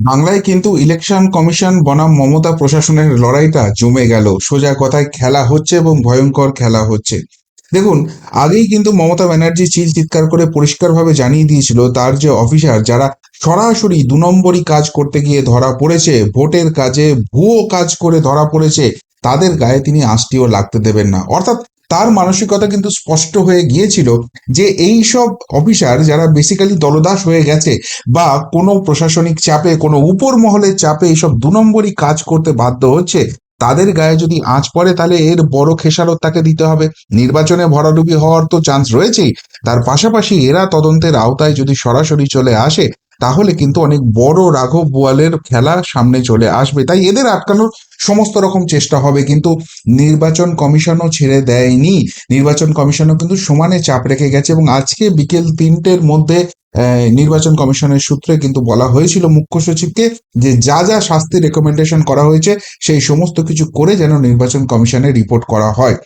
বাংলায় কিন্তু election commission বনাম মমতা প্রশাসনের লড়াইটা জমে গেল। সোজা কথায় খেলা হচ্ছে এবং ভয়ঙ্কর খেলা হচ্ছে। দেখুন, আগেই কিন্তু মমতা ব্যানার্জি চিল চিৎকার করে পরিষ্কারভাবে জানিয়ে দিয়েছিল, তার যে অফিসার যারা সরাসরি দু নম্বরই কাজ করতে গিয়ে ধরা পড়েছে, ভোটের কাজে ভুয়ো কাজ করে ধরা পড়েছে, তাদের গায়ে তিনি আষ্টিও লাগতে দেবেন না। অর্থাৎ তার মানসিকতা কিন্তু স্পষ্ট হয়ে গিয়েছিল যে এই সব অফিসার যারা বেসিক্যালি দলদাস হয়ে গেছে বা কোনো প্রশাসনিক চাপে, কোনো উপর মহলের চাপে এইসব দু নম্বরই কাজ করতে বাধ্য হচ্ছে, তাদের গায়ে যদি আঁচ পড়ে তাহলে এর বড় খেসারত তাকে দিতে হবে। নির্বাচনে ভরাডুবি হওয়ার তো চান্স রয়েছেই। তার পাশাপাশি এরা তদন্তের আওতায় যদি সরাসরি চলে আসে তাহলে কিন্তু অনেক বড় রাঘব বোয়ালের খেলা সামনে চলে আসবে। তাই এদের আটকানোর সমস্ত রকম চেষ্টা হবে, কিন্তু নির্বাচন কমিশনও ছেড়ে দেয়নি। নির্বাচন কমিশনও কিন্তু সমানে চাপ রেখে গেছে এবং আজকে বিকেল তিনটের মধ্যে নির্বাচন কমিশনের সূত্রে কিন্তু বলা হয়েছিল মুখ্য সচিবকে যে যা যা শাস্তি রেকমেন্ডেশন করা হয়েছে, সেই সমস্ত কিছু করে যেন নির্বাচন কমিশনে রিপোর্ট করা হয়।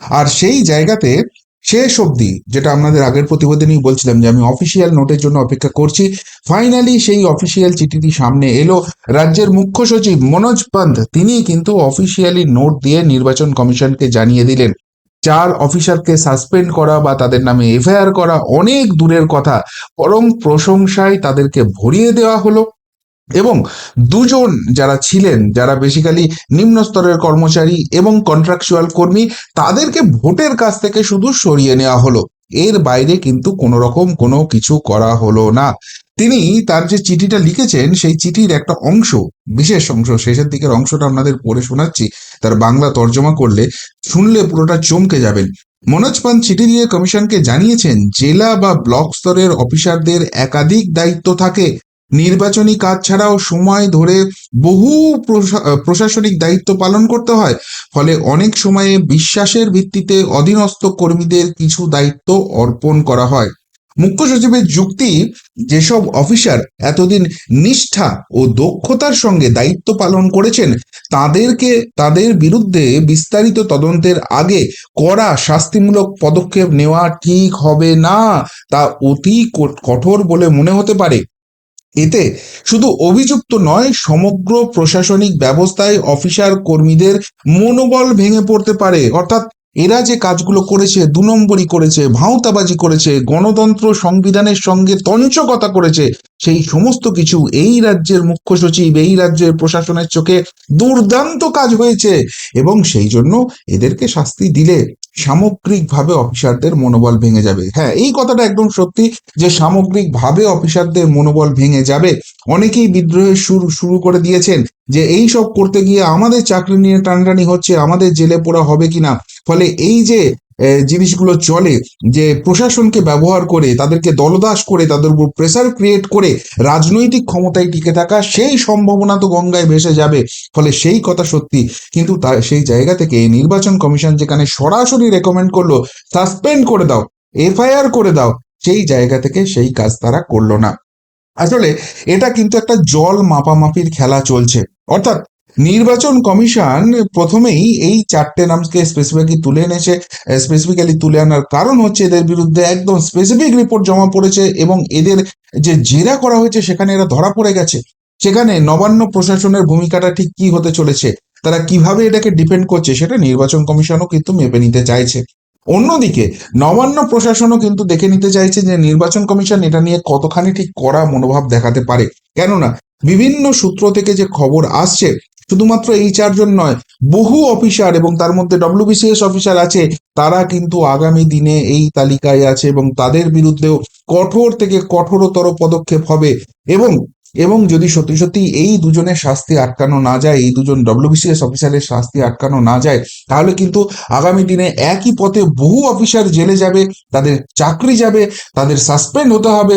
আর সেই জায়গাতে শেষ অবধি, যেটা আপনাদের আগের প্রতিবেদনেই বলছিলাম যে আমি অফিসিয়াল নোটের জন্য অপেক্ষা করছি। ফাইনালি সেই অফিসিয়াল চিঠিটি সামনে এলো। রাজ্যের মুখ্য সচিব মনোজ পন্থ তিনি কিন্তু অফিসিয়ালি নোট দিয়ে নির্বাচন কমিশনকে জানিয়ে দিলেন। চার অফিসারকে সাসপেন্ড করা বা তাদের নামে এফআইআর করা অনেক দূরের কথা, বরং প্রশংসায় তাদেরকে ভরিয়ে দেওয়া হলো। এবং দুজন যারা ছিলেন, যারা বেসিক্যালি নিম্ন স্তরের কর্মচারী এবং কন্ট্রাকচুয়াল কর্মী, তাদেরকে ভোটের কাছ থেকে শুধু সরিয়ে নেওয়া হলো। এর বাইরে কিন্তু কোনো রকম কোনো কিছু করা হলো না। তিনি তার যে চিঠিটা লিখেছেন, সেই চিঠির একটা অংশ, বিশেষ অংশ, শেষের দিকের অংশটা আপনাদের পড়ে শোনাচ্ছি, তার বাংলা তর্জমা করলে শুনলে পুরোটা চমকে যাবেন। মনোজ পান চিঠি দিয়ে কমিশনকে জানিয়েছেন, জেলা বা ব্লক স্তরের অফিসারদের একাধিক দায়িত্ব থাকে নির্বাচনী কাজ ছাড়াও সময় ধরে বহু প্রশা- প্রশাসনিক দায়িত্ব পালন করতে হয়। ফলে অনেক সময়ে বিশ্বাসের ভিত্তিতে অধীনস্থ কর্মীদের কিছু দায়িত্ব অর্পণ করা হয়। মুখ্য সচিবের যুক্তি, যেসব অফিসার এতদিন নিষ্ঠা ও দক্ষতার সঙ্গে দায়িত্ব পালন করেছেন, তাদেরকে, তাদের বিরুদ্ধে বিস্তারিত তদন্তের আগে কড়া শাস্তিমূলক পদক্ষেপ নেওয়া ঠিক হবে না তা অতি কঠোর বলে মনে হতে পারে। এতে শুধু অভিযুক্ত নয়, সমগ্র প্রশাসনিক ব্যবস্থায় অফিসার কর্মীদের মনোবল ভেঙে পড়তে পারে। অর্থাৎ এরা যে কাজগুলো করেছে, দু নম্বরই করেছে, ভাঁওতাবাজি করেছে, গণতন্ত্র সংবিধানের সঙ্গে তঞ্চকতা করেছে, সেই সমস্ত কিছু এই রাজ্যের মুখ্য সচিব, এই রাজ্যের প্রশাসনের চোখে দুর্দান্ত কাজ হয়েছে এবং সেই জন্য এদেরকে শাস্তি দিলে। সামগ্রিকভাবে অফিসারদের মনোবল ভেঙে যাবে। হ্যাঁ এই কথাটা একদম সত্যি যে সামগ্রিকভাবে অফিসারদের মনোবল ভেঙে যাবে। অনেকেই বিদ্রোহের শুরু শুরু করে দিয়েছেন যে এই সব করতে গিয়ে আমাদের চাকরি নিয়ে টানটানি হচ্ছে, আমাদের জেলে পোড়া হবে কিনা। ফলে এই যে জিনিসগুলো চলে, যে প্রশাসনকে ব্যবহার করে, তাদেরকে দলদাস করে, তাদের উপর প্রেসার ক্রিয়েট করে, রাজনৈতিক ক্ষমতায় টিকে থাকা, সেই সম্ভাবনা তো গঙ্গায় ভেসে যাবে। ফলে সেই কথা সত্যি, কিন্তু তার সেই জায়গা থেকে নির্বাচন কমিশন যেখানে সরাসরি রেকমেন্ড করল সাসপেন্ড করে দাও, এফআইআর করে দাও, সেই জায়গা থেকে সেই কাজ তারা করল না। আসলে এটা কিন্তু একটা জল মাপামাপির খেলা চলছে। অর্থাৎ নির্বাচন কমিশন প্রথমেই এই চারটে নামকে স্পেসিফিকলি তুলে এনেছে। স্পেসিফিক্যালি তুলে আনার কারণ হচ্ছে এদের বিরুদ্ধে একদম স্পেসিফিক রিপোর্ট জমা পড়েছে এবং এদের যে জেরা করা হয়েছে সেখানে এরা ধরা পড়ে গেছে। সেখানে নবান্ন প্রশাসনের ভূমিকাটা ঠিক কি হতে চলেছে, তারা কীভাবে এটাকে ডিপেন্ড করছে সেটা নির্বাচন কমিশনও কিন্তু মেপে নিতে চাইছে। অন্যদিকে নবান্ন প্রশাসনও কিন্তু দেখে নিতে চাইছে যে নির্বাচন কমিশন এটা নিয়ে কতখানি ঠিক করা মনোভাব দেখাতে পারে। কেননা বিভিন্ন সূত্র থেকে যে খবর আসছে শুধুমাত্র এই চারজন নয়, বহু অফিসার এবং তার মধ্যে ডব্লিউবিসিএস অফিসার আছে, তারা কিন্তু আগামী দিনে এই তালিকায় আছে এবং তাদের বিরুদ্ধেও কঠোর থেকে কঠোরতর পদক্ষেপ হবে এবং এবং যদি সত্যি সত্যি এই দুজনের শাস্তি আটকানো না যায়, এই দুজন ডব্লিউবিসিএস অফিসারের শাস্তি আটকানো না যায়, তাহলে কিন্তু আগামী দিনে একই পথে বহু অফিসার জেলে যাবে, তাদের চাকরি যাবে, তাদের সাসপেন্ড হতে হবে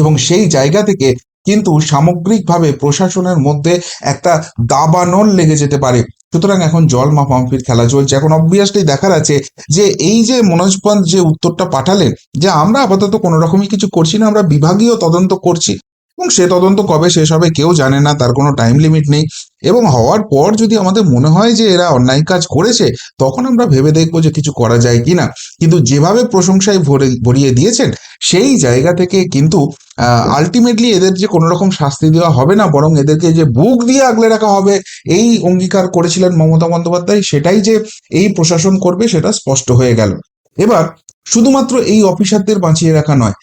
এবং সেই জায়গা থেকে কিন্তু সামগ্রিকভাবে প্রশাসনের মধ্যে একটা দাবানল লেগে যেতে পারে। সুতরাং এখন জল মাপামাপির খেলা চলছে। এখন অবভিয়াসলি দেখার আছে যে এই যে মনোজ পন্থ যে উত্তরটা পাঠালেন, যে আমরা আপাতত কোনো রকমই কিছু করছি না, আমরা বিভাগীয় তদন্ত করছি। এবং সে তদন্ত কবে শেষ হবে কেউ জানে না, তার কোনো টাইম লিমিট নেই। এবং হওয়ার পর যদি আমাদের মনে হয় যে এরা অন্যায় কাজ করেছে, তখন আমরা ভেবে দেখব যে কিছু করা যায় কিনা। কিন্তু যেভাবে প্রশংসায় ভরে, ভরিয়ে দিয়েছেন, সেই জায়গা থেকে কিন্তু আলটিমেটলি এদের যে কোনো রকম শাস্তি দেওয়া হবে না, বরং এদেরকে যে বুক দিয়ে আগলে রাখা হবে, এই অঙ্গীকার করেছিলেন মমতা বন্দ্যোপাধ্যায়, সেটাই যে এই প্রশাসন করবে, সেটা স্পষ্ট হয়ে গেল। এবার শুধুমাত্র এই অফিসারদের বাঁচিয়ে রাখা নয়,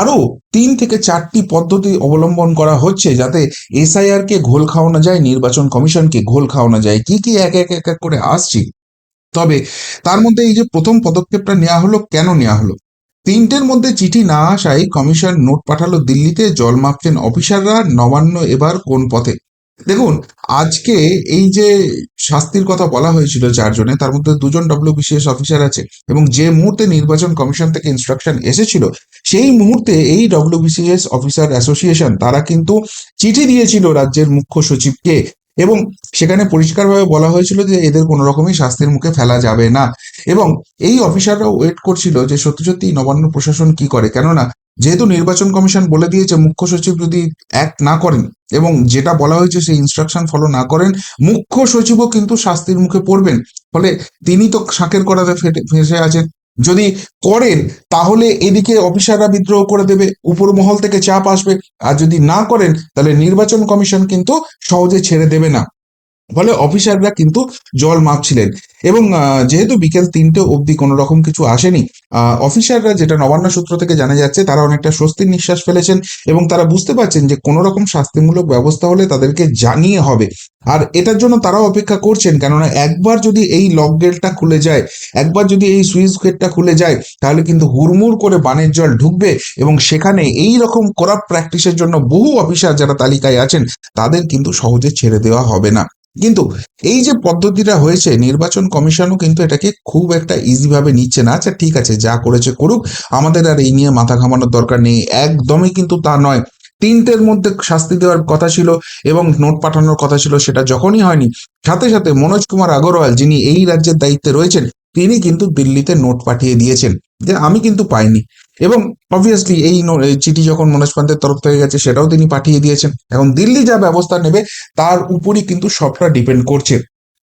আরও তিন থেকে চারটি পদ্ধতি অবলম্বন করা হচ্ছে যাতে এসআইআর কে ঘোল খাওয়ানো যায়, নির্বাচন কমিশনকে ঘোল খাওয়ানো যায়। কি কি এক এক এক এক করে আসছি? তবে তার মধ্যে এই যে প্রথম পদক্ষেপটা নেওয়া হলো, কেন নেওয়া হলো? তিনটের মধ্যে চিঠি না আসায় কমিশন নোট পাঠালো দিল্লিতে, জল মাপছেন অফিসাররা, নবান্ন এবার কোন পথে? দেখুন, আজকে এই যে শাস্তির কথা বলা হয়েছিল চারজনে, তার মধ্যে দুজন ডব্লিউবিসিএস অফিসার আছে এবং যে মুহূর্তে নির্বাচন কমিশন থেকে ইনস্ট্রাকশন এসেছিল, সেই মুহূর্তে এই ডব্লিউবিসিএস অফিসার অ্যাসোসিয়েশন তারা কিন্তু চিঠি দিয়েছিল রাজ্যের মুখ্য সচিবকে এবং সেখানে পরিষ্কারভাবে বলা হয়েছিল যে এদের কোনো রকমই শাস্তির মুখে ফেলা যাবে না। এবং এই অফিসাররাও ওয়েট করছিল যে সত্যি সত্যি নবান্ন প্রশাসন কি করে, কেননা যেহেতু নির্বাচন কমিশন বলে দিয়েছে, মুখ্য সচিব যদি অ্যাক্ট না করেন এবং যেটা বলা হয়েছে সেই ইনস্ট্রাকশন ফলো না করেন, মুখ্য সচিবও কিন্তু শাস্তির মুখে পড়বেন। ফলে তিনি তো শাকের করাতে ফেসে আছেন। যদি করেন, তাহলে এদিকে অফিসাররা বিদ্রোহ করে দেবে, উপর মহল থেকে চাপ আসবে। আর যদি না করেন, তাহলে নির্বাচন কমিশন কিন্তু সহজে ছেড়ে দেবে না। ফলে অফিসাররা কিন্তু জল মাপছিলেন। এবং যেহেতু বিকেল তিনটে অবধি কোনো রকম কিছু আসেনি অফিসাররা যেটা নবান্ন সূত্র থেকে জানা যাচ্ছে, তারা অনেকটা স্বস্তির নিঃশ্বাস ফেলেছেন এবং তারা বুঝতে পারছেন যে কোনো রকম শাস্তিমূলক ব্যবস্থা হলে তাদেরকে জানিয়ে হবে। আর এটার জন্য তারাও অপেক্ষা করছেন, কেননা একবার যদি এই লক গেটটা খুলে যায়, একবার যদি এই সুইচ গেটটা খুলে যায়, তাহলে কিন্তু হুড়মুড় করে বানের জল ঢুকবে এবং সেখানে এই রকম করাপ প্র্যাকটিসের জন্য বহু অফিসার যারা তালিকায় আছেন, তাদের কিন্তু সহজে ছেড়ে দেওয়া হবে না। কিন্তু এই যে পদ্ধতিটা হয়েছে, নির্বাচন কমিশনও কিন্তু এটাকে খুব একটা ইজিভাবে নিচ্ছে না। আচ্ছা ঠিক আছে, যা করেছে করুক, আমাদের আর এই নিয়ে মাথা ঘামানোর দরকার নেই। একদমই কিন্তু তা নয়। তিনটের মধ্যে শাস্তি দেওয়ার কথা ছিল এবং নোট পাঠানোর কথা ছিল, সেটা যখনই হয়নি, সাথে সাথে মনোজ কুমার আগরওয়াল, যিনি এই রাজ্যের দায়িত্বে রয়েছেন, তিনি কিন্তু দিল্লিতে নোট পাঠিয়ে দিয়েছেন। যে আমি কিন্তু পাইনি। এবং অবভিয়াসলি এই চিঠি যখন মনোজ পান্তের তরফ থেকে গেছে, সেটাও তিনি পাঠিয়ে দিয়েছেন এখন দিল্লি যা ব্যবস্থা নেবে, তার উপরই কিন্তু সবটা ডিপেন্ড করছে।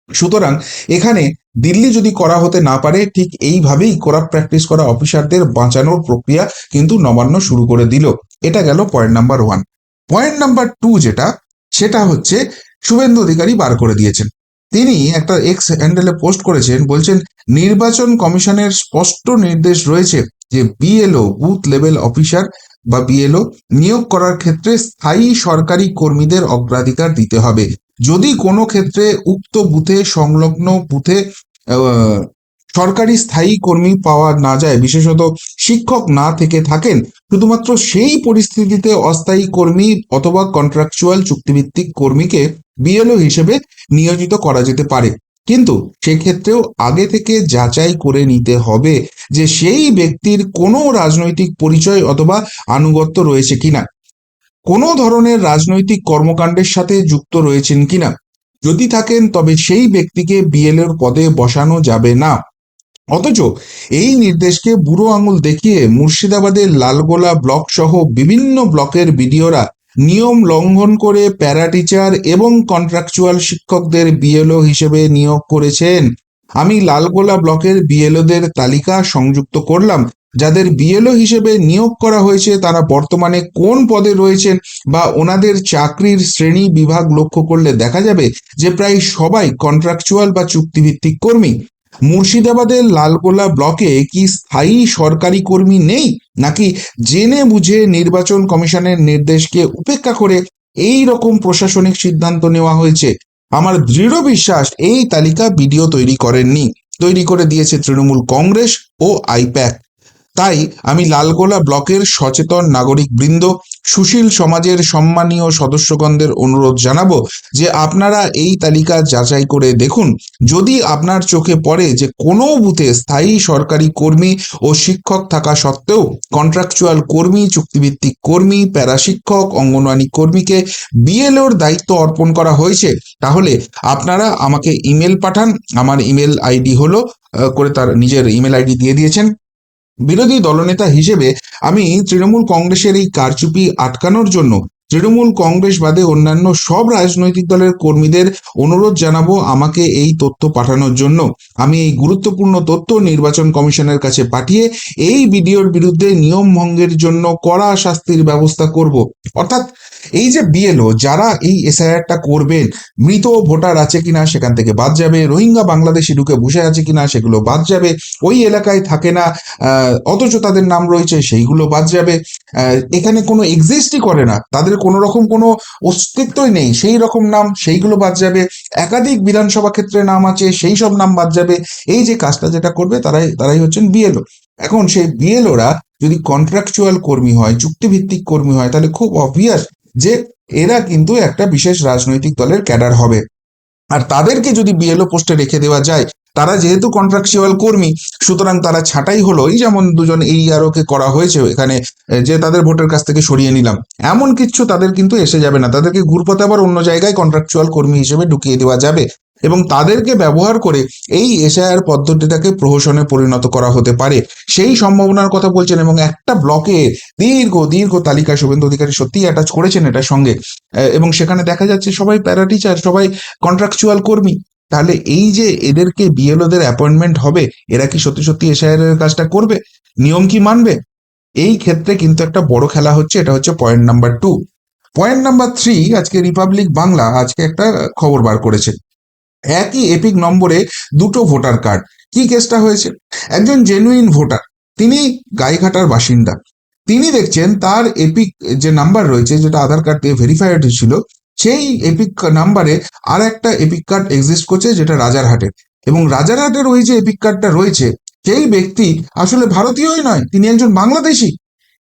সুতরাং এখানে দিল্লি যদি করা হতে না পারে, ঠিক এইভাবেই করাপ প্র্যাকটিস করা অফিসারদের বাঁচানোর প্রক্রিয়া কিন্তু নবান্ন শুরু করে দিল। এটা গেল point number one point number two যেটা, সেটা হচ্ছে শুভেন্দু অধিকারী বার করে দিয়েছেন। তিনি একটা এক্স হ্যান্ডেলে পোস্ট করেছেন, বলছেন, নির্বাচন কমিশনের স্পষ্ট নির্দেশ রয়েছে যে বিএলও বুথ লেভেল অফিসার বা বিএলও নিয়োগ করার ক্ষেত্রে স্থায়ী সরকারি কর্মীদের অগ্রাধিকার দিতে হবে। যদি কোনো ক্ষেত্রে উক্ত বুথে সংলগ্ন বুথে সরকারি স্থায়ী কর্মী পাওয়া না যায়, বিশেষত শিক্ষক না থেকে থাকেন, শুধুমাত্র সেই পরিস্থিতিতে অস্থায়ী কর্মী অথবা কন্ট্রাকচুয়াল চুক্তিভিত্তিক কর্মীকে বিএলও হিসেবে নিয়োজিত করা যেতে পারে। কিন্তু সেক্ষেত্রেও আগে থেকে যাচাই করে নিতে হবে যে সেই ব্যক্তির কোনো রাজনৈতিক পরিচয় অথবা আনুগত্য রয়েছে কিনা। কোনো ধরনের রাজনৈতিক কর্মকাণ্ডের সাথে যুক্ত রয়েছেন কিনা। যদি থাকেন, তবে সেই ব্যক্তিকে বিএলএর পদে বসানো যাবে না। অথচ এই নির্দেশকে বুড়ো আঙুল দেখিয়ে মুর্শিদাবাদের লালগোলা ব্লক সহ বিভিন্ন ব্লকের বিডিওরা নিয়ম লঙ্ঘন করে প্যারা টিচার এবং কন্ট্রাকচুয়াল শিক্ষকদের বিএলও হিসেবে নিয়োগ করেছেন। আমি লালগোলা ব্লকের বিএলওদের তালিকা সংযুক্ত করলাম। যাদের বিএলও হিসেবে নিয়োগ করা হয়েছে, তারা বর্তমানে কোন পদে রয়েছেন বা ওনাদের চাকরির শ্রেণি বিভাগ লক্ষ্য করলে দেখা যাবে যে প্রায় সবাই কন্ট্রাকচুয়াল বা চুক্তিভিত্তিক কর্মী। মুর্শিদাবাদের লালগোলা ব্লকে কি স্থায়ী সরকারি কর্মী নেই? নাকি জেনে বুঝে নির্বাচন কমিশনের নির্দেশকে উপেক্ষা করে এই রকম প্রশাসনিক সিদ্ধান্ত নেওয়া হয়েছে? আমার দৃঢ় বিশ্বাস এই তালিকা বিডিও তৈরি করেননি। তৈরি করে দিয়েছে তৃণমূল কংগ্রেস ও আইপ্যাক। তাই আমি লালগোলা ব্লকের সচেতন নাগরিক বৃন্দ সুশীল সমাজের সম্মানীয় সদস্যগণদের অনুরোধ জানাব যে আপনারা এই তালিকা যাচাই করে দেখুন। যদি আপনার চোখে পড়ে যে কোনো বুথে স্থায়ী সরকারি কর্মী ও শিক্ষক থাকা সত্ত্বেও কন্ট্রাকচুয়াল কর্মী, চুক্তিভিত্তিক কর্মী প্যারা শিক্ষক অঙ্গনওয়াড়ি কর্মীকে বিএলওর দায়িত্ব অর্পণ করা হয়েছে, তাহলে আপনারা আমাকে ইমেল পাঠান। আমার ইমেল আইডি হলো করে তার নিজের ইমেল আইডি দিয়ে দিয়েছেন। বিরোধী দলনেতা হিসেবে আমি তৃণমূল কংগ্রেসের এই কারচুপি আটকানোর জন্য তৃণমূল কংগ্রেস বাদে অন্যান্য সব রাজনৈতিক দলের কর্মীদের অনুরোধ জানাব আমাকে এই তথ্য পাঠানোর জন্য। আমি এই গুরুত্বপূর্ণ তথ্য নির্বাচন কমিশনের কাছে পাঠিয়ে এই ভিডিওর বিরুদ্ধে নিয়ম ভঙ্গের জন্য কড়া শাস্তির ব্যবস্থা করব। অর্থাৎ এই যে বিএলও যারা এই এসআইআরটা করবেন, মৃত ভোটার আছে কিনা সেখান থেকে বাদ যাবে, রোহিঙ্গা বাংলাদেশি ঢুকে বসে আছে কিনা সেগুলো বাদ যাবে, ওই এলাকায় থাকে না অথচ তাদের নাম রয়েছে সেইগুলো বাদ যাবে এখানে কোনো এক্সিস্টই করে না, তাদের কোনো রকম কোনো অস্তিত্বই নেই, সেই রকম নাম, সেইগুলো বাদ যাবে, একাধিক বিধানসভা ক্ষেত্রে নাম আছে, সেই সব নাম বাদ যাবে, এই যে কাজটা যেটা করবে তারাই তারাই হচ্ছেন বিএলও এখন সেই বিএলওরা যদি কন্ট্রাকচুয়াল কর্মী হয়, চুক্তিভিত্তিক কর্মী হয়, তাহলে খুব অবভিয়াস যে এরা কিন্তু একটা বিশেষ রাজনৈতিক দলের ক্যাডার হবে। আর তাদেরকে যদি বিএলও পোস্টে রেখে দেওয়া যায়, তারা যেহেতু কন্ট্রাকচুয়াল কর্মী, সুতরাং তারা ছাঁটাই হলো, এই যেমন দুজন এই আরোকে করা হয়েছে এখানে যে তাদের ভোটের কাছ থেকে সরিয়ে নিলাম। এমন কিছু তাদের কিন্তু এসে যাবে না। তাদেরকে ঘুরপথে আবার অন্য জায়গায় কন্ট্রাকচুয়াল কর্মী হিসেবে ঢুকিয়ে দেওয়া যাবে। এবং তাদেরকে ব্যবহার করে এই এসআইআর পদ্ধতিটাকে প্রহসনে পরিণত করা হতে পারে। সেই সম্ভাবনার কথা বলছেন এবং একটা ব্লকে দীর্ঘ দীর্ঘ তালিকা শুভেন্দু অধিকারী সত্যিই অ্যাটাচ করেছেন এটার সঙ্গে। এবং সেখানে দেখা যাচ্ছে সবাই প্যারা টিচার সবাই কন্ট্রাকচুয়াল কর্মী। তাহলে এই যে এদেরকে বিএলওদের অ্যাপয়েন্টমেন্ট হবে, এরা কি সত্যি সত্যি এসআইআর এর কাজটা করবে? নিয়ম কি মানবে? এই ক্ষেত্রে কিন্তু একটা বড় খেলা হচ্ছে, এটা হচ্ছে point number two point number three আজকে রিপাবলিক বাংলা আজকে একটা খবর বার করেছে। একই এপিক নম্বরে দুটো ভোটার কার্ড কি কেসটা হয়েছে? একজন জেনুইন ভোটার তিনি গাইঘাটার বাসিন্দা। তিনি দেখছেন তার এপিক যে নাম্বার রয়েছে, যেটা আধার কার্ড দিয়ে ভেরিফাইড ছিল, সেই এপিক নাম্বারে আর একটা এপিক কার্ড এক্সিস্ট করছে, যেটা রাজারহাটের এবং রাজারহাটের ওই যে এপিক কার্ডটা রয়েছে, সেই ব্যক্তি আসলে ভারতীয়ই নয়, তিনি একজন বাংলাদেশি।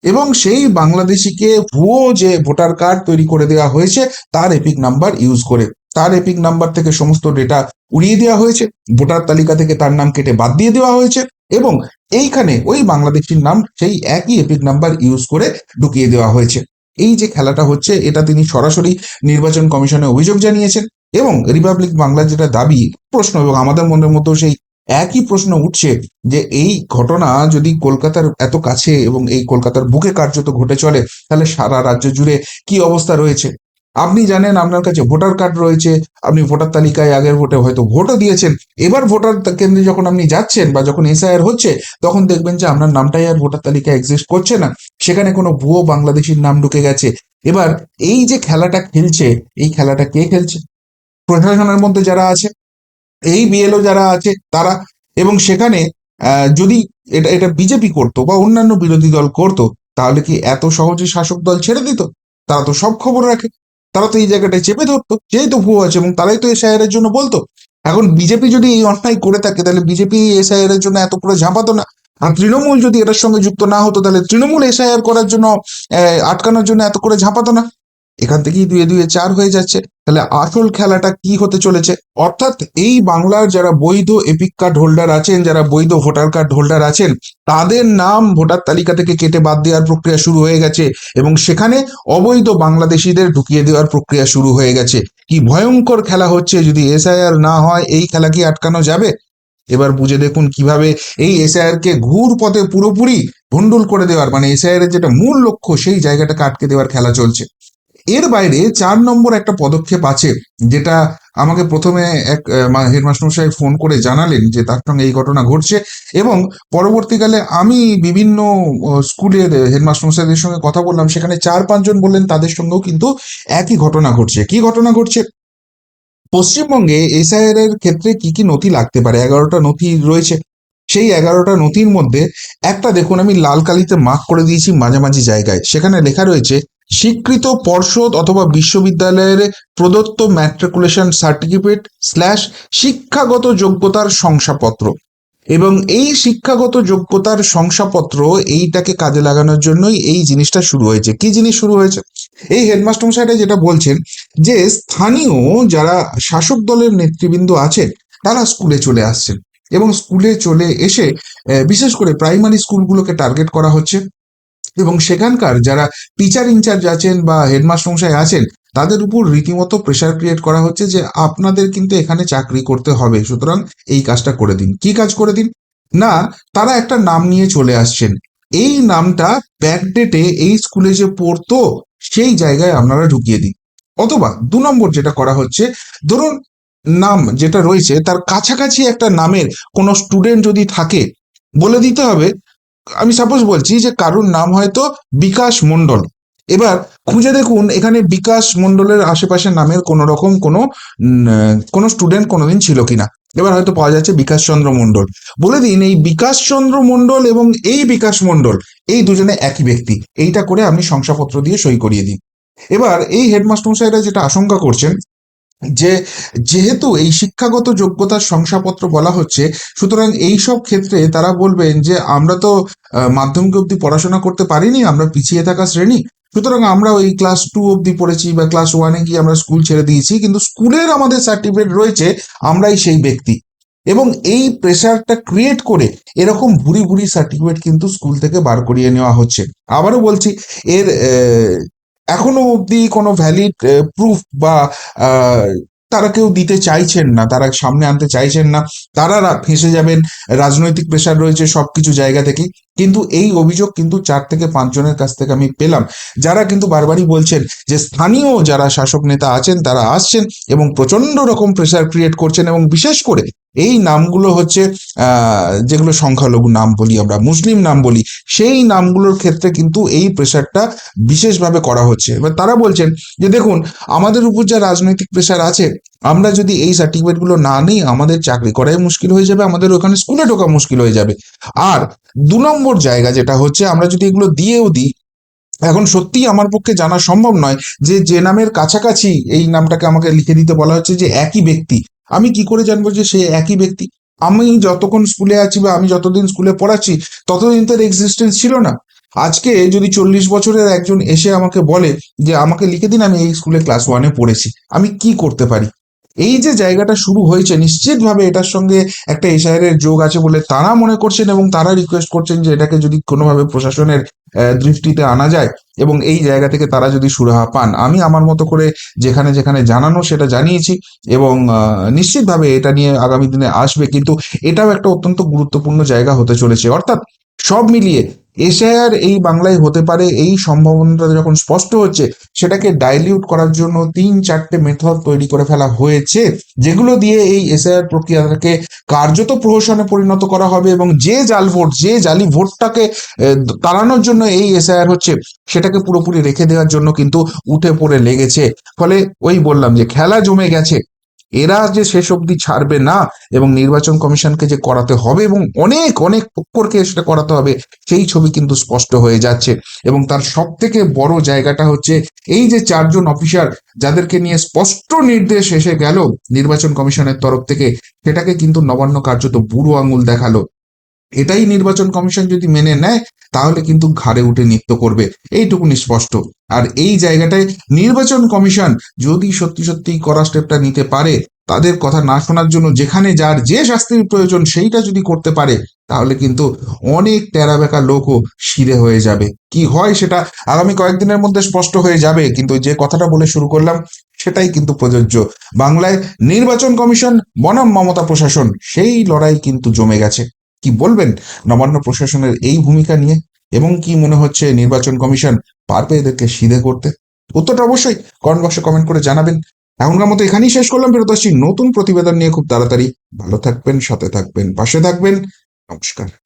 এবং সেই বাংলাদেশিকে ভুয়ো যে ভোটার কার্ড তৈরি করে দেওয়া হয়েছে, তার এপিক নাম্বার ইউজ করে। তার এপিক নাম্বার থেকে সমস্ত ডেটা উড়িয়ে দেওয়া হয়েছে। ভোটার তালিকা থেকে তার নাম কেটে বাদ দিয়ে দেওয়া হয়েছে এবং এইখানে ওই বাংলাদেশির নাম সেই একই এপিক নাম্বার ইউজ করে ঢুকিয়ে দেওয়া হয়েছে। এই যে খেলাটা হচ্ছে, এটা তিনি সরাসরি নির্বাচন কমিশনে অভিযোগ জানিয়েছেন এবং রিপাবলিক বাংলার যেটা দাবি, প্রশ্ন এবং আমাদের মনের মতো সেই একই প্রশ্ন উঠছে যে এই ঘটনা যদি কলকাতার এত কাছে এবং এই কলকাতার বুকে কার্যত ঘটে চলে, তাহলে সারা রাজ্য জুড়ে কি অবস্থা রয়েছে? আপনি জানেন আপনার কাছে ভোটার কার্ড রয়েছে, আপনি ভোটার তালিকায় আগের ভোটে হয়তো ভোটও দিয়েছেন। এবার ভোটার কেন্দ্রে যখন আপনি যাচ্ছেন বা যখন এসআইআর হচ্ছে, তখন দেখবেন যে আপনার নামটাই আর ভোটার তালিকায় এক্সিস্ট করছে না। সেখানে কোনো ভুয়ো বাংলাদেশির নাম ঢুকে গেছে। এবার এই যে খেলাটা খেলছে, এই খেলাটা কে খেলছে? প্রশাসনের মধ্যে যারা আছে, এই বিএলও যারা আছে, তারা এবং সেখানে যদি এটা এটা বিজেপি করতো বা অন্যান্য বিরোধী দল করতো, তাহলে কি এত সহজে শাসক দল ছেড়ে দিত? তারা তো সব খবর রাখে। তারা তো এই জায়গাটায় চেপে ধরতো যেহেতু ভুয়ো আছে এবং তারাই তো এসআইআর এর জন্য বলতো। এখন বিজেপি যদি এই অন্যায় করে থাকে, তাহলে বিজেপি এসআইআর এর জন্য এত করে ঝাঁপাতো না। আর তৃণমূল যদি এটার সঙ্গে যুক্ত না হতো, তাহলে তৃণমূল এসআইআর করার জন্য আটকানোর জন্য এত করে ঝাঁপাতো না। এখান থেকেই দুয়ে দুয়ে চার হয়ে যাচ্ছে। তাহলে আসল খেলাটা কি হতে চলেছে? অর্থাৎ এই বাংলার যারা বৈধ এপিক কার্ড হোল্ডার আছেন, যারা বৈধ ভোটার কার্ড হোল্ডার আছেন, তাদের নাম ভোটার তালিকা থেকে কেটে বাদ দেওয়ার প্রক্রিয়া শুরু হয়ে গেছে এবং সেখানে অবৈধ বাংলাদেশিদের ঢুকিয়ে দেওয়ার প্রক্রিয়া শুরু হয়ে গেছে। কি ভয়ঙ্কর খেলা হচ্ছে যদি এসআইআর না হয়, এই খেলা কি আটকানো যাবে? এবার বুঝে দেখুন কীভাবে এই এসআইআর কে ঘুর পথে পুরোপুরি ভন্ডুল করে দেওয়ার মানে এসআইআর এর যেটা মূল লক্ষ্য, সেই জায়গাটাকে আটকে দেওয়ার খেলা চলছে। এর বাইরে চার নম্বর একটা পদক্ষেপ আছে, যেটা আমাকে প্রথমে এক হেডমাস্টার সাহেব ফোন করে জানালেন যে তার সঙ্গে এই ঘটনা ঘটছে এবং পরবর্তীকালে আমি বিভিন্ন স্কুলের হেডমাস্টার মশাইদের সঙ্গে কথা বললাম, সেখানে চার পাঁচজন বললেন তাদের সঙ্গেও কিন্তু একই ঘটনা ঘটছে। কি ঘটনা ঘটছে? পশ্চিমবঙ্গে এসআইআর এর ক্ষেত্রে কি কি নথি লাগতে পারে? এগারোটা নথি রয়েছে। সেই এগারোটা নথির মধ্যে একটা দেখুন, আমি লাল কালিতে মার্ক করে দিয়েছি মাঝামাঝি জায়গায়। সেখানে লেখা রয়েছে স্বীকৃত পর্ষদ অথবা বিশ্ববিদ্যালয়ের প্রদত্ত ম্যাট্রিকুলেশন সার্টিফিকেট স্ল্যাশ শিক্ষাগত যোগ্যতার শংসাপত্র। এবং এই শিক্ষাগত যোগ্যতার শংসাপত্র এইটাকে কাজে লাগানোর জন্যই এই জিনিসটা শুরু হয়েছে। কি জিনিস শুরু হয়েছে? এই হেডমাস্টার মশাইটা যেটা বলছেন যে স্থানীয় যারা শাসক দলের নেতৃবৃন্দ আছেন, তারা স্কুলে চলে আসছেন। এবং স্কুলে চলে এসে বিশেষ করে প্রাইমারি স্কুলগুলোকে টার্গেট করা হচ্ছে। এবং সেখানকার যারা টিচার ইনচার্জ আছেন বা হেডমাস্টার মশাই আছেন, তাদের উপর রীতিমতো প্রেশার ক্রিয়েট করা হচ্ছে যে আপনাদের কিন্তু এখানে চাকরি করতে হবে। সুতরাং এই কাজটা করে দিন। কি কাজ করে দিন? না, তারা একটা নাম নিয়ে চলে আসছেন। এই নামটা ব্যাকডেটে এই স্কুলে যে পড়তো, সেই জায়গায় আপনারা ঢুকিয়ে দিন। অথবা দু নম্বর যেটা করা হচ্ছে, ধরুন নাম যেটা রয়েছে, তার কাছাকাছি একটা নামের কোনো স্টুডেন্ট যদি থাকে, বলে দিতে হবে আমি সাপোজ বলছি যে কারুর নাম হয়তো বিকাশ মণ্ডল। এবার খুঁজে দেখুন, এখানে বিকাশ মণ্ডলের আশেপাশে নামের কোনো রকম কোনো কোনো স্টুডেন্ট কোনোদিন ছিল কিনা। এবার হয়তো পাওয়া যাচ্ছে বিকাশ চন্দ্র মণ্ডল। বলে দিন, এই বিকাশ চন্দ্র মণ্ডল এবং এই বিকাশ মণ্ডল, এই দুজনে একই ব্যক্তি। এইটা করে আপনি শংসাপত্র দিয়ে সই করিয়ে দিন এবার এই হেডমাস্টার মশাইরা যেটা আশঙ্কা করছেন যে যেহেতু এই শিক্ষাগত যোগ্যতার শংসাপত্র বলা হচ্ছে, সুতরাং এই সব ক্ষেত্রে তারা বলবেন যে, আমরা তো মাধ্যমিক অবধি পড়াশোনা করতে পারিনি, আমরা পিছিয়ে থাকা শ্রেণি। সুতরাং আমরা ওই ক্লাস টু অবধি পড়েছি বা ক্লাস ওয়ানে গিয়ে আমরা স্কুল ছেড়ে দিয়েছি, কিন্তু স্কুলের আমাদের সার্টিফিকেট রয়েছে, আমরাই সেই ব্যক্তি। এবং এই প্রেশারটা ক্রিয়েট করে এরকম ভুরি ভুরি সার্টিফিকেট কিন্তু স্কুল থেকে বার করিয়ে নেওয়া হচ্ছে। আবারও বলছি, এর এখনও অবধি কোনো ভ্যালিড প্রুফ বা তারা কেউ দিতে চাইছেন না, তারা সামনে আনতে চাইছেন না, তারা ফেঁসে যাবেন, রাজনৈতিক প্রেশার রয়েছে সবকিছু জায়গা থেকে। কিন্তু এই অভিযোগ কিন্তু চার থেকে পাঁচ জনের কাছ থেকে আমি পেলাম। যারা কিন্তু বারবারই বলছেন যে স্থানীয় যারা শাসক নেতা আছেন, তারা আসছেন এবং প্রচণ্ড রকম প্রেশার ক্রিয়েট করছেন এবং বিশেষ করে এই নামগুলো হচ্ছে যেগুলো সংখ্যালঘু নাম বলি আমরা, মুসলিম নাম বলি, সেই নামগুলোর ক্ষেত্রে কিন্তু এই প্রেশারটা বিশেষভাবে করা হচ্ছে। এবার তারা বলছেন যে দেখুন, আমাদের উপর যা রাজনৈতিক প্রেশার আছে, আমরা যদি এই সার্টিফিকেটগুলো না নিই, আমাদের চাকরি করাই মুশকিল হয়ে যাবে, আমাদের ওখানে স্কুলে ঢোকা মুশকিল হয়ে যাবে। আর দু নম্বর জায়গা যেটা হচ্ছে, আমরা যদি এগুলো দিয়েও দিই, এখন সত্যি আমার পক্ষে জানা সম্ভব নয় যে যে নামের কাছাকাছি এই নামটাকে আমাকে লিখে দিতে বলা হচ্ছে যে একই ব্যক্তি। আমি কি করে জানব যে সে একই ব্যক্তি? আমি যতক্ষণ স্কুলে আছি বা আমি যতদিন স্কুলে পড়াচ্ছি, ততদিন তার এক্সিস্টেন্স ছিল না। আজকে যদি চল্লিশ বছরের একজন এসে আমাকে বলে যে, আমাকে লিখে দিন, আমি এই স্কুলে ক্লাস ওয়ানে পড়েছি। আমি কি করতে পারি? এই যে জায়গাটা শুরু হয়েছে, নিশ্চিতভাবে এটার সঙ্গে একটা এসআইআর যোগ আছে বলে তারা মনে করছেন এবং তারা রিকোয়েস্ট করছেন যে এটাকে যদি কোনোভাবে প্রশাসনের দৃষ্টিতে আনা যায় এবং এই জায়গা থেকে তারা যদি সুরাহা পান। আমি আমার মতো করে যেখানে যেখানে জানানো সেটা জানিয়েছি এবং নিশ্চিতভাবে এটা নিয়ে আগামী দিনে আসবে। কিন্তু এটাও একটা অত্যন্ত গুরুত্বপূর্ণ জায়গা হতে চলেছে। অর্থাৎ সব মিলিয়ে এসআইআর এই বাংলায় হতে পারে, এই সম্ভাবনাটা যখন স্পষ্ট হচ্ছে, সেটাকে ডাইলিউট করার জন্য তিন চারটে মেথড তৈরি করে ফেলা হয়েছে, যেগুলো দিয়ে এই এসআইআর প্রক্রিয়াটাকে কার্যত প্রহসনে পরিণত করা হবে এবং যে জাল ভোট, যে জালি ভোটটাকে তাড়ানোর জন্য এই এসআইআর হচ্ছে, সেটাকে পুরোপুরি রেখে দেওয়ার জন্য কিন্তু উঠে পড়ে লেগেছে। ফলে ওই বললাম যে খেলা জমে গেছে এরা যে শেষ অবধি ছাড়বে না এবং নির্বাচন কমিশনকে যে করাতে হবে এবং অনেক অনেক পক্ষরকে সেটা করাতে হবে, সেই ছবি কিন্তু স্পষ্ট হয়ে যাচ্ছে। এবং তার সব থেকে বড় জায়গাটা হচ্ছে এই যে চারজন অফিসার যাদেরকে নিয়ে স্পষ্ট নির্দেশ এসে গেল নির্বাচন কমিশনের তরফ থেকে, সেটাকে কিন্তু নবান্ন কার্যত বুড়ো আঙুল দেখাল। এটাই নির্বাচন কমিশন যদি মেনে নেয়, তাহলে কিন্তু ঘাড়ে উঠে নৃত্য করবে। এইটুকুনি স্পষ্ট। আর এই জায়গাটায় নির্বাচন কমিশন যদি সত্যি সত্যি করা স্টেপটা নিতে পারে, তাদের কথা না শোনার জন্য যেখানে যার যে শাস্তির প্রয়োজন সেইটা যদি করতে পারে, তাহলে কিন্তু অনেক টেরা বেকা লোকও শিরে হয়ে যাবে। কি হয় সেটা আগামী কয়েকদিনের মধ্যে স্পষ্ট হয়ে যাবে, কিন্তু যে কথাটা বলে শুরু করলাম, সেটাই কিন্তু প্রযোজ্য। বাংলায় নির্বাচন কমিশন, বনাম মমতা প্রশাসন, সেই লড়াই কিন্তু জমে গেছে। কি বলবেন? নবান্ন প্রশাসনের এই ভূমিকা নিয়ে এবং কি মনে হচ্ছে নির্বাচন কমিশন পারবে এদেরকে সিধে করতে? উত্তরটা অবশ্যই কমেন্ট বক্সে কমেন্ট করে জানাবেন। এখনকার মতো এখানেই শেষ করলাম, ফেরত আসছি নতুন প্রতিবেদন নিয়ে খুব তাড়াতাড়ি। ভালো থাকবেন, সাথে থাকবেন, পাশে থাকবেন। নমস্কার।